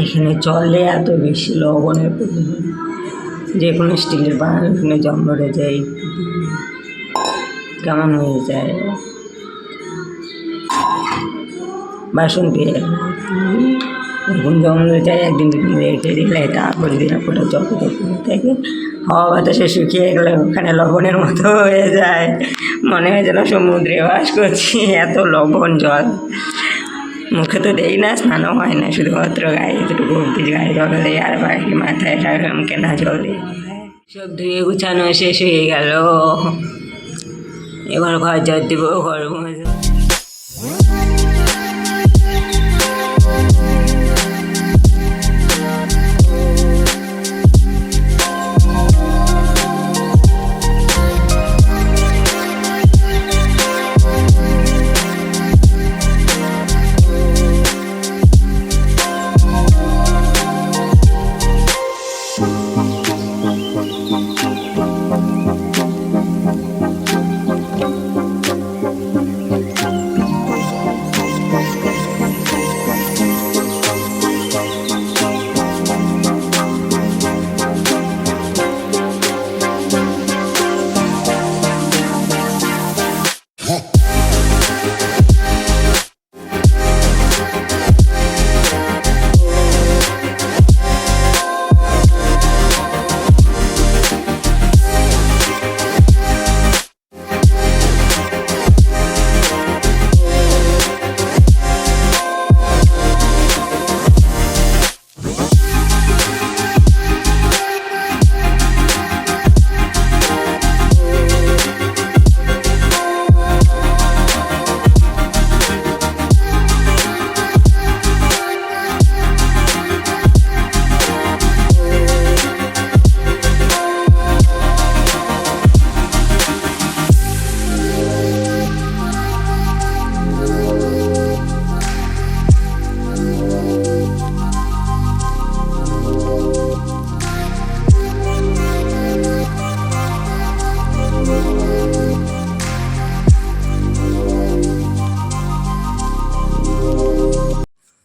এখানে চলে এত বেশি লবণের পরিমাণ যে কোনো স্টিলের বানান এখানে ধরে যায় কেমন হয়ে যায়? বাসন দিয়ে এরকম জম ধরে যায় একদিন দুদিন রেখে দিলে তারপরে দিন ওটা যত থাকে হাওয়া বাতাসে শুকিয়ে গেলে ওখানে লবণের মতো হয়ে যায়। মনে হয় যেন সমুদ্রে বাস করছি, এত লবণ জল। মুখে তো দেই না, স্নানও হয় না, শুধুমাত্র গায়ে যেটুকু গায়ে জল দেয় আর বাকি মাথায় রাখলাম কেনা জল দিই। সব ধুয়ে গুছানো শেষ হয়ে গেল। এবার ঘর জল দিব, ঘর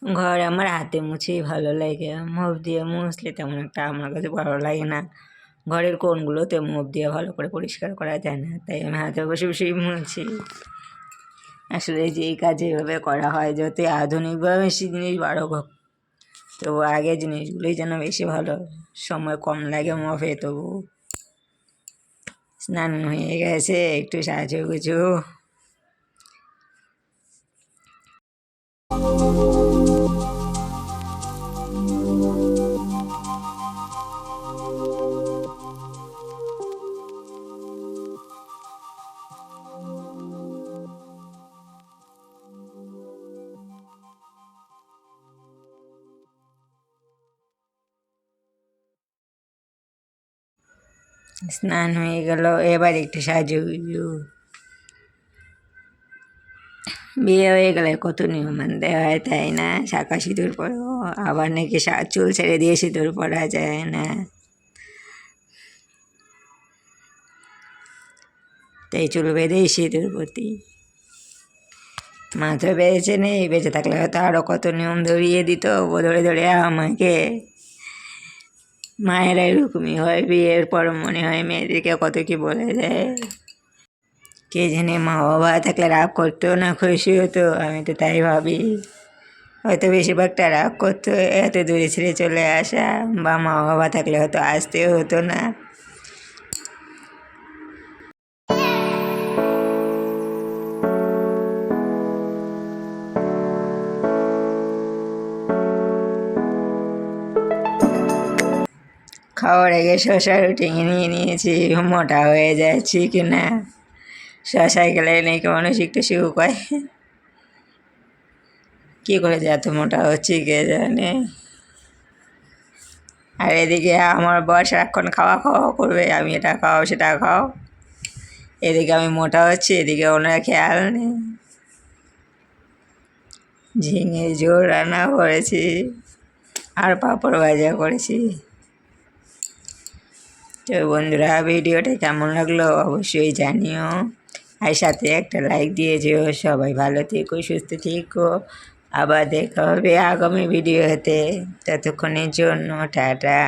ঘর আমার হাতে মুছেই ভালো লাগে। মুভ দিয়ে মুছলে তেমন একটা আমার কাছে ভালো লাগে না। ঘরের কোণগুলোতে মুভ দিয়ে ভালো করে পরিষ্কার করা যায় না, তাই আমি হাতে বসে বসেই মুছি। আসলে যে কাজ এভাবে করা হয়, যতই আধুনিকভাবে বেশি জিনিস হোক তবু আগে জিনিসগুলোই যেন বেশি ভালো। সময় কম লাগে মফে, তবু স্নান হয়ে গেছে, একটু সাহায্য সাজুগুজু স্নান হয়ে গেল, এবার একটু সাজুগুজু বিয়ে হয়ে গেলে কত নিয়ম মানতে হয়, তাই না? শাঁখা সিঁদুর পরো আবার নাকি চুল ছেড়ে দিয়ে সিঁদুর পরা যায় না। তাই চুল বেঁধেই সিঁদুর প্রতি। মা তো বেঁচে নেই, বেঁচে থাকলে হয়তো আরও কত নিয়ম ধরিয়ে দিত ধরে ধরে আমাকে। মায়েরা এরকমই হয়, বিয়ের পর মনে হয় মেয়েদেরকে কত কি বলে দেয়। কে জানে মা বাবা থাকলে রাগ করতো না, খুশি হতো, আমি তো তাই ভাবি। হয়তো বেশিরভাগটা রাগ করতো, এত দূরে ছেড়ে চলে আসা, বা মা বাবা থাকলে হয়তো আসতেও হতো না। খাওয়ার আগে শশা রুটি নিয়ে নিয়েছি, মোটা হয়ে যাচ্ছি কি না? শশায় গেলে নাকি মানুষ একটু শিখু শুকায় কী করে যে এত মোটা হচ্ছে কে জানে? আর এদিকে আমার বয়স এখন খাওয়া খাওয়া করবে, আমি এটা খাও সেটা খাও এদিকে আমি মোটা হচ্ছি, এদিকে ওনার খেয়াল নেই। ঝিঙে ঝোল রান্না করেছি, আর পাঁপড় ভাজা করেছি। তো বন্ধুরা, ভিডিওটা কেমন লাগল অবশ্যই জানিও। আর সাথে একটা লাইক দিয়ে যেও সবাই ভালো থেকো, সুস্থ থেকো। আবার দেখা হবে আগামী ভিডিওতে ততক্ষণের জন্য, টাটা।